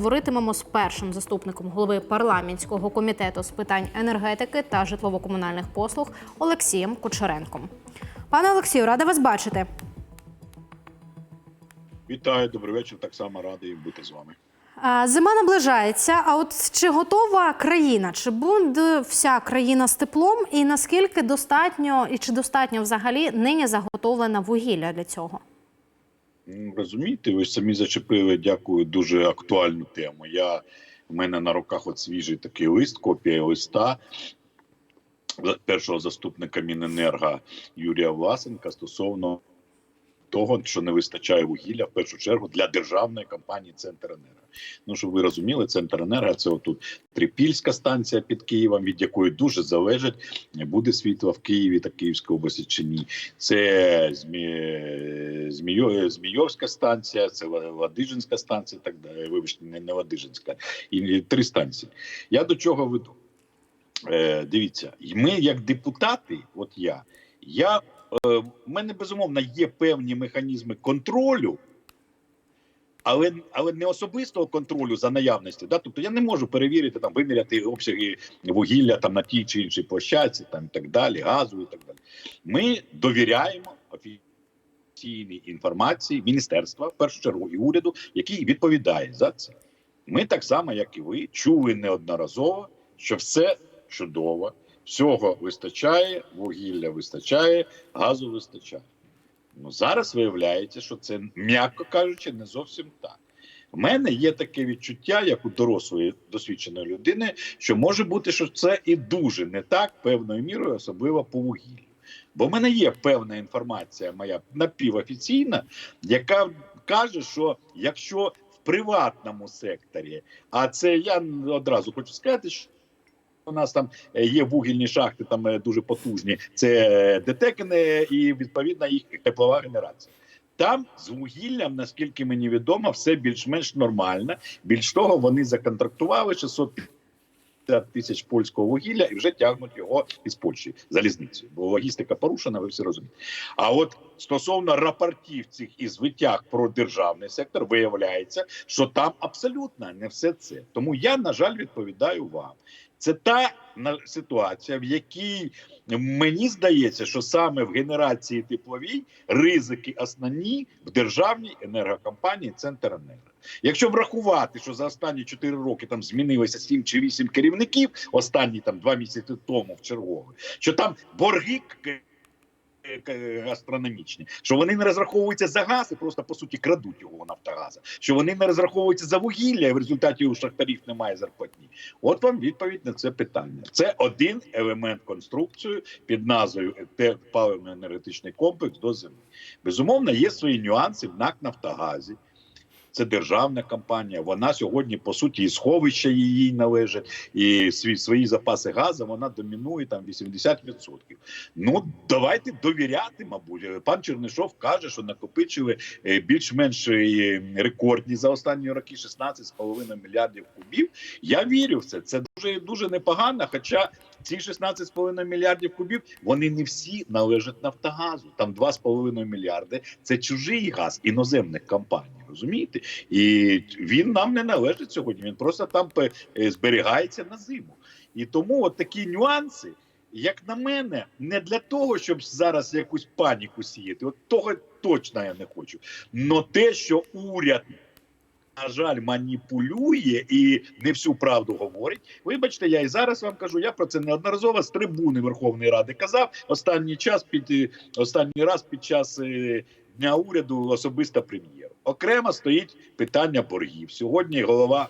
Говоритимемо з першим заступником голови парламентського комітету з питань енергетики та житлово-комунальних послуг Олексієм Кучеренком. Пане Олексію, рада вас бачити. Вітаю, добрий вечір. Так само радий бути з вами. Зима наближається. А от чи готова країна? Чи буде вся країна з теплом? І наскільки достатньо і чи достатньо взагалі нині заготовлена вугілля для цього? М, Розумієте, ви самі зачепили, дякую, дуже актуальну тему. Я в мене на руках от свіжий такий лист, копія листа першого заступника Міненерга Юрія Власенка стосовно того, що не вистачає вугілля в першу чергу для державної компанії Центренерго. Ну, щоб ви розуміли, Центренерго це отут Трипільська станція під Києвом, від якої дуже залежить, буде світло в Києві та Київській області чи ні. Це Змійо... Змійовська станція, це Ладижинська станція, так далі. Вибачте, не, не Ладижинська, і три станції. Я до чого веду? Е, дивіться, і ми, як депутати, от я, я е, в мене безумовно є певні механізми контролю. Але, але не особистого контролю за наявністю. Да? Тобто я не можу перевірити там, виміряти обсяги вугілля там на тій чи іншій площадці, там і так далі, газу і так далі. Ми довіряємо офіційній інформації міністерства, в першу чергу, і уряду, який відповідає за це. Ми так само, як і ви, чули неодноразово, що все чудово, всього вистачає, вугілля вистачає, газу вистачає. Ну зараз виявляється, що це, м'яко кажучи, не зовсім так. У мене є таке відчуття, як у дорослої досвідченої людини, що може бути, що це і дуже не так певною мірою, особливо по вугіллю. Бо в мене є певна інформація, моя напівофіційна, яка каже, що якщо в приватному секторі, а це я одразу хочу сказати, що у нас там е, є вугільні шахти, там е, дуже потужні. Це детекни і відповідна їх теплова генерація. Там з вугіллям, наскільки мені відомо, все більш-менш нормально. Більш того, вони законтрактували 650 тисяч польського вугілля і вже тягнуть його із Польщі залізницею. Бо логістика порушена, ви всі розумієте. А от стосовно рапортів цих із витяг про державний сектор, виявляється, що там абсолютно не все це. Тому я, на жаль, відповідаю вам. Це та ситуація, в якій мені здається, що саме в генерації тепловій ризики основні в державній енергокомпанії Центренерго. Якщо врахувати, що за останні 4 роки там змінилося 7 чи 8 керівників, останні там 2 місяці тому в чергове, що там борги астрономічні, що вони не розраховуються за газ і просто по суті крадуть його у Нафтогаза, що вони не розраховуються за вугілля, і в результаті у шахтарів немає зарплатні. От вам відповідь на це питання. Це один елемент конструкції під назвою «Те- паливно-енергетичний комплекс до землі. Безумовно, є свої нюанси в НАК Нафтогазі. Це державна компанія. Вона сьогодні, по суті, і сховища її належать, і свої, свої запаси газу вона домінує там 80%. Ну давайте довіряти, мабуть. Пан Чернишов каже, що накопичили е, більш-менш е, рекордні за останні роки 16,5 мільярдів кубів. Я вірю в це. Це дуже дуже непогано. Хоча ці 16,5 мільярдів кубів вони не всі належать Нафтогазу. Там 2,5 мільярди це чужий газ іноземних компаній. Розумієте, і він нам не належить сьогодні. Він просто там е, зберігається на зиму. І тому от такі нюанси, як на мене, не для того, щоб зараз якусь паніку сіяти. От того точно я не хочу. Но те, що уряд. На жаль, маніпулює і не всю правду говорить. Вибачте, я і зараз вам кажу. Я про це неодноразово з трибуни Верховної Ради казав. Останній час під е, останній раз під час е, дня уряду особисто прем'єр. Окремо стоїть питання боргів. Сьогодні голова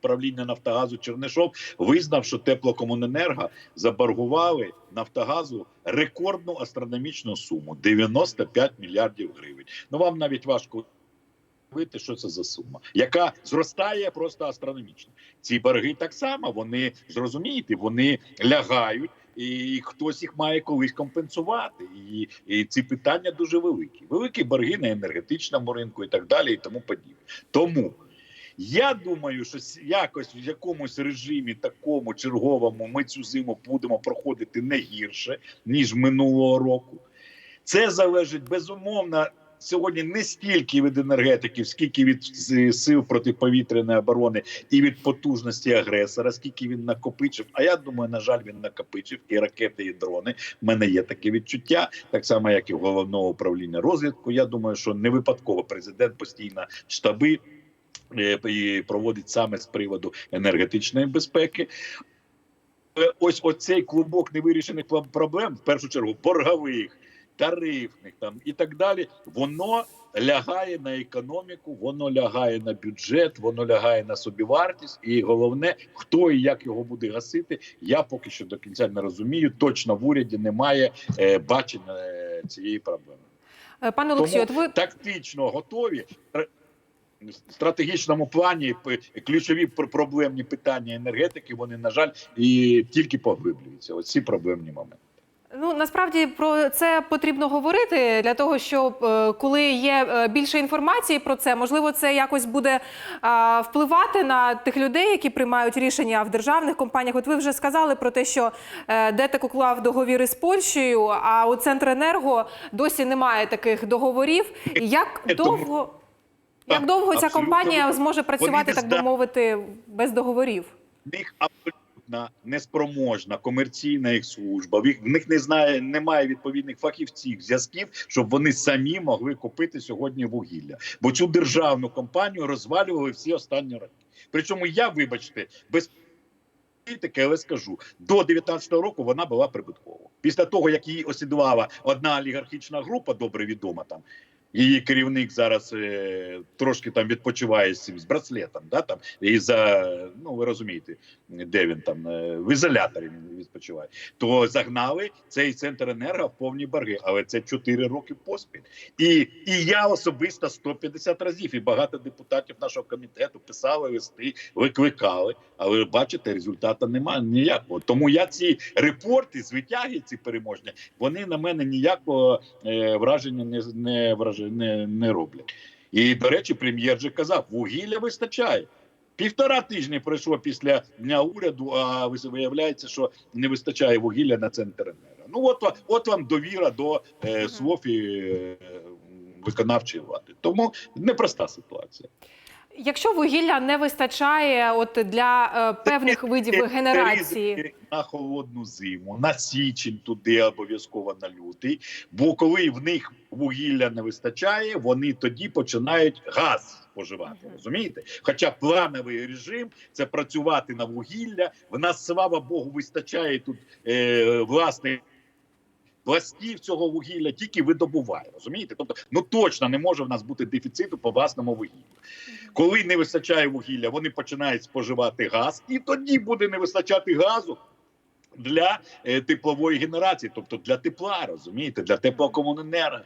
правління Нафтогазу Чернишов визнав, що теплокомуненерго заборгували Нафтогазу рекордну астрономічну суму 95 мільярдів гривень. Ну вам навіть важко уявити, що це за сума, яка зростає просто астрономічно. Ці борги так само вони зрозумієте, вони лягають. І хтось їх має колись компенсувати, і, і ці питання дуже великі. Великі борги на енергетичному ринку і так далі, і тому подібне. Тому я думаю, що якось в якомусь режимі такому черговому ми цю зиму будемо проходити не гірше ніж минулого року. Це залежить безумовно сьогодні не стільки від енергетиків, скільки від сил протиповітряної оборони і від потужності агресора, скільки він накопичив. А я думаю, на жаль, він накопичив і ракети, і дрони. У мене є таке відчуття, так само як і в головного управління розвідку. Я думаю, що не випадково президент постійно штаби. е, і Проводить саме з приводу енергетичної безпеки. Е, Ось оцей клубок невирішених проблем, в першу чергу, боргових, тарифних там і так далі, воно лягає на економіку, воно лягає на бюджет, воно лягає на собівартість. І головне, хто і як його буде гасити, я поки що до кінця не розумію. Точно в уряді немає е, бачення е, цієї проблеми. Е, Пане Олексію, от ви Тактично готові. В стратегічному плані ключові пр- проблемні питання енергетики, вони, на жаль, і тільки поглиблюються. Оці проблемні моменти. Ну насправді про це потрібно говорити для того, щоб е, коли є е, більше інформації про це, можливо, це якось буде впливати на тих людей, які приймають рішення в державних компаніях. От ви вже сказали про те, що е, ДЕТЕК уклав договір із Польщею, а у Центренерго досі немає таких договорів. Як довго, як довго ця компанія зможе працювати, так би мовити, без договорів? Абсолютно неспроможна комерційна їх служба. В них не знає, немає відповідних фахівців, зв'язків, щоб вони самі могли купити сьогодні вугілля. Бо цю державну компанію розвалювали всі останні роки. Причому я, вибачте, без політики, але скажу, до 19-го року вона була прибуткова. Після того, як її осідувала одна олігархічна група, добре відома там. Її керівник зараз е, трошки там відпочиває з з браслетом, да там і за ну ви розумієте, де він там е, в ізоляторі він відпочиває. То загнали цей центр енерго в повні борги, але це 4 роки поспіль. І, і я особисто 150 разів, і багато депутатів нашого комітету писали листи, викликали. Але бачите, результату немає ніякого. Тому я ці репорти, звитяги ці переможні, вони на мене ніякого е, враження не, не, враж- не, не роблять. І, до речі, прем'єр же казав, вугілля вистачає. Півтора тижні пройшло після дня уряду, а виявляється, що не вистачає вугілля на центр енерго. Ну от, от вам довіра до е, СВОФ і е, виконавчої влади. Тому непроста ситуація. Якщо вугілля не вистачає, от для е, певних видів Це генерації, на холодну зиму, на січень туди обов'язково на лютий. Бо коли в них вугілля не вистачає, вони тоді починають газ споживати. Мгм. Розумієте? Хоча плановий режим це працювати на вугілля. В нас, слава Богу, вистачає тут е, власне. Пластів цього вугілля тільки видобуває, розумієте? Тобто, ну точно не може в нас бути дефіциту по власному вугіллю. Коли не вистачає вугілля, вони починають споживати газ, і тоді буде не вистачати газу для е, теплової генерації, тобто для тепла, розумієте, для теплокомуненерго.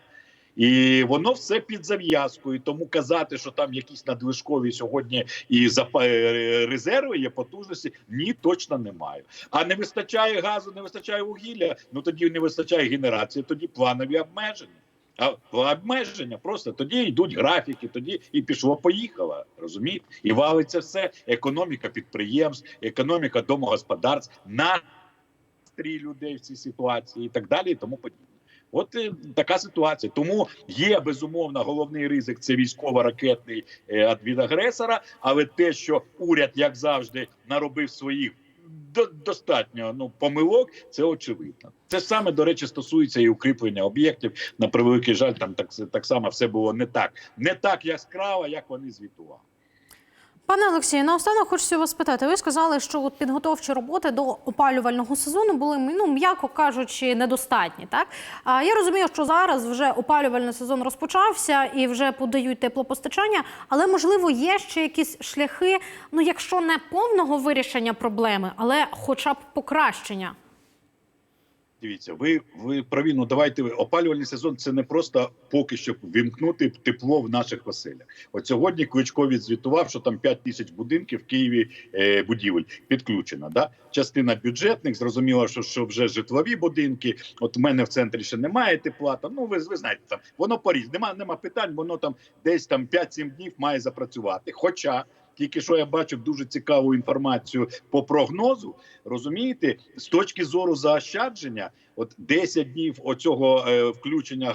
І воно все під зав'язкою. Тому казати, що там якісь надлишкові сьогодні і е, резерви є потужності, ні, точно немає. А не вистачає газу, не вистачає вугілля. Ну тоді не вистачає генерації, тоді планові обмеження. А обмеження просто тоді йдуть графіки, тоді і пішло, поїхало. Розумієте? І валиться все. Економіка підприємств, економіка домогосподарств, настрій людей в цій ситуації і так далі, і тому подібне. От е, така ситуація. Тому є безумовно головний ризик це військово-ракетний е, від агресора. Але те, що уряд, як завжди, наробив своїх до, достатньо ну помилок, це очевидно. Це саме до речі стосується і укріплення об'єктів. На превеликий жаль, там так так само все було не так, не так яскраво, як вони звітували. Пане Олексію, наостанок хочеться вас спитати. Ви сказали, що от підготовчі роботи до опалювального сезону були, ну м'яко кажучи, недостатні. Так а я розумію, що зараз вже опалювальний сезон розпочався і вже подають теплопостачання, але можливо є ще якісь шляхи, ну якщо не повного вирішення проблеми, але хоча б покращення. Дивіться, ви ви праві, ну давайте ви- опалювальний сезон. Це не просто поки що вімкнути тепло в наших оселях. От сьогодні Кличко відзвітував, що там 5 тисяч будинків в Києві е, будівель підключена. Да? Частина бюджетних зрозуміло, що, що вже житлові будинки. От в мене в центрі ще немає тепла. Там ну ви, ви знаєте, там воно поріз. Нема, нема питань, воно там десь там 5-7 днів має запрацювати. Хоча тільки що я бачив дуже цікаву інформацію по прогнозу. Розумієте, з точки зору заощадження, от 10 днів оцього е, включення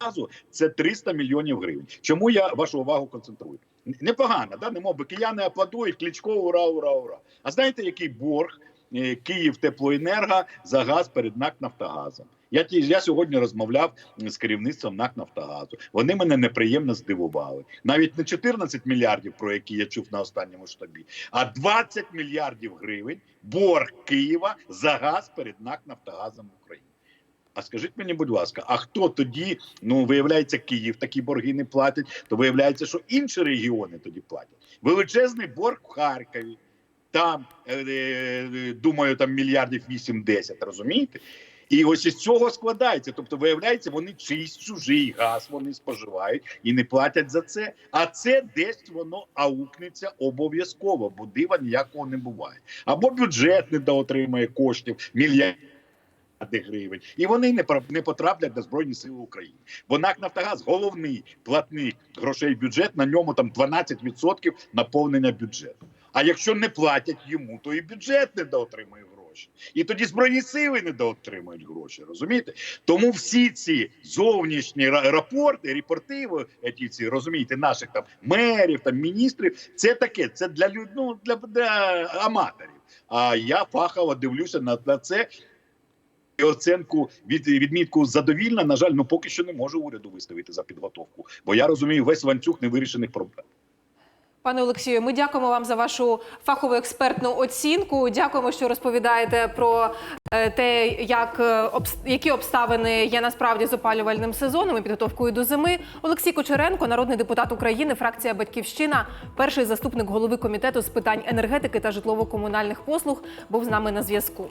газу це 300 мільйонів гривень. Чому я вашу увагу концентрую? Непогано, да? немов би кияни аплодують, кличко, ура, ура, ура. А знаєте, який борг е, Київ теплоенерго за газ перед НАК Нафтогазом? Я ті- я сьогодні розмовляв з керівництвом НАК Нафтогазу. Вони мене неприємно здивували. Навіть не 14 мільярдів, про які я чув на останньому штабі, а 20 мільярдів гривень борг Києва за газ перед НАК Нафтогазом України. А скажіть мені, будь ласка, а хто тоді? Ну виявляється, Київ такі борги не платить, то виявляється, що інші регіони тоді платять. Величезний борг в Харкові. Там е, е, думаю, там мільярдів 8-10, розумієте? І ось із цього складається. Тобто, виявляється, вони чийсь чужий газ вони споживають і не платять за це. А це десь воно аукнеться обов'язково, бо дива ніякого не буває. Або бюджет недоотримає коштів мільярдів гривень, і вони не не потраплять на збройні сили України. Бо НАК Нафтогаз головний платник грошей бюджет. На ньому там 12% наповнення бюджету. А якщо не платять йому, то і бюджет не доотримує гроші. І тоді збройні сили не доотримують гроші. Розумієте? Тому всі ці зовнішні рапорти, репорти, ті ці розумієте, наших там мерів, там міністрів, це таке, це для люд- ну, для, для аматорів. А я фахово дивлюся на, на це. І оценку від відмітку задовільна, на жаль, ну поки що не можу уряду виставити за підготовку, бо я розумію весь ланцюг невирішених проблем. Пане Олексію, ми дякуємо вам за вашу фахову експертну оцінку. Дякуємо, що розповідаєте про е, те, як е, які обставини є насправді з опалювальним сезоном і підготовкою до зими. Олексій Кочеренко, народний депутат України, фракція Батьківщина, перший заступник голови комітету з питань енергетики та житлово-комунальних послуг, був з нами на зв'язку.